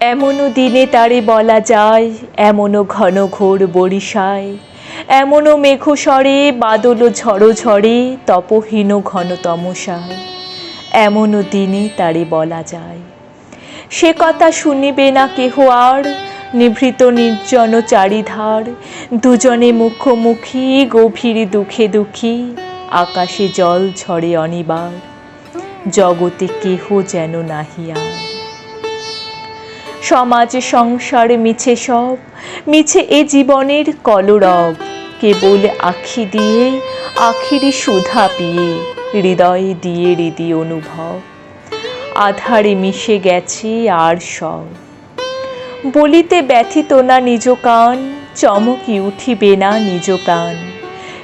এমনও দিনে তারে বলা যায়, এমনও ঘন ঘোর বরিশায়। এমনও মেঘস্বরে বাদল ঝড়ো ঝড়ে তপহীন ঘন তমসায় এমনও দিনে তারে বলা যায়। সে কথা শুনিবে না কেহ আর, নিভৃত নির্জন চারিধার। দুজনে মুখোমুখি, গভীর দুঃখে দুঃখী, আকাশে জল ঝরে অনিবার। জগতে কেহ যেন নাহিয়ার সমাজ সংসার মিছে সব, মিছে এ জীবনের কলরব। কেবল আখি দিয়ে, আখিরি সুধা পিয়ে, হৃদয়ে দিয়ে হৃদি অনুভব। আধারে মিশে গেছে আর সব। বলিতে ব্যথিত না নিজ কান, চমকি উঠিবে না নিজ প্রাণ।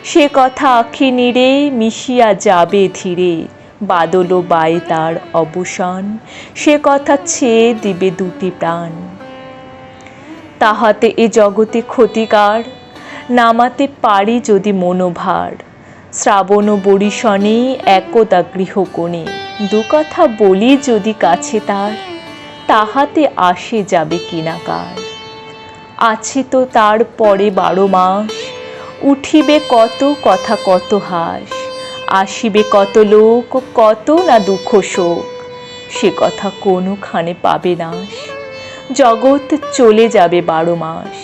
সে কথা আখি নিরে মিশিয়া যাবে ধীরে বাদল বায়ে তার অবসান, সে কথা ছেয়ে দিবে দুটি প্রাণ। তাহাতে এ জগতে ক্ষতিকার, নামাতে পারি যদি মনোভার। শ্রাবণ বরিশনে একদা গৃহকোণে দু কথা বলি যদি কাছে তার, তাহাতে আসে যাবে কিনাকার। আছে তো তার পরে বারো মাস, উঠিবে কত কথা কত হাস। আসিবে কত লোক, কত না দুঃখ শোক? সে কথা কোনোখানে পাবে নাশ। জগৎ চলে যাবে বারো মাস।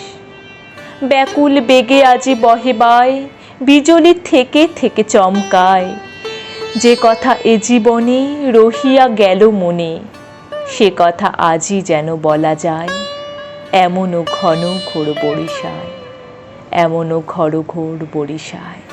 ব্যাকুল বেগে আজি বহে বায়, বিজলি থেকে থেকে চমকায়। যে কথা এ জীবনে রহিয়া গেল মনে, সে কথা আজই যেন বলা যায়। এমনও ঘন ঘোর বরিশায়, এমনও ঘর ঘোর বরিশায়।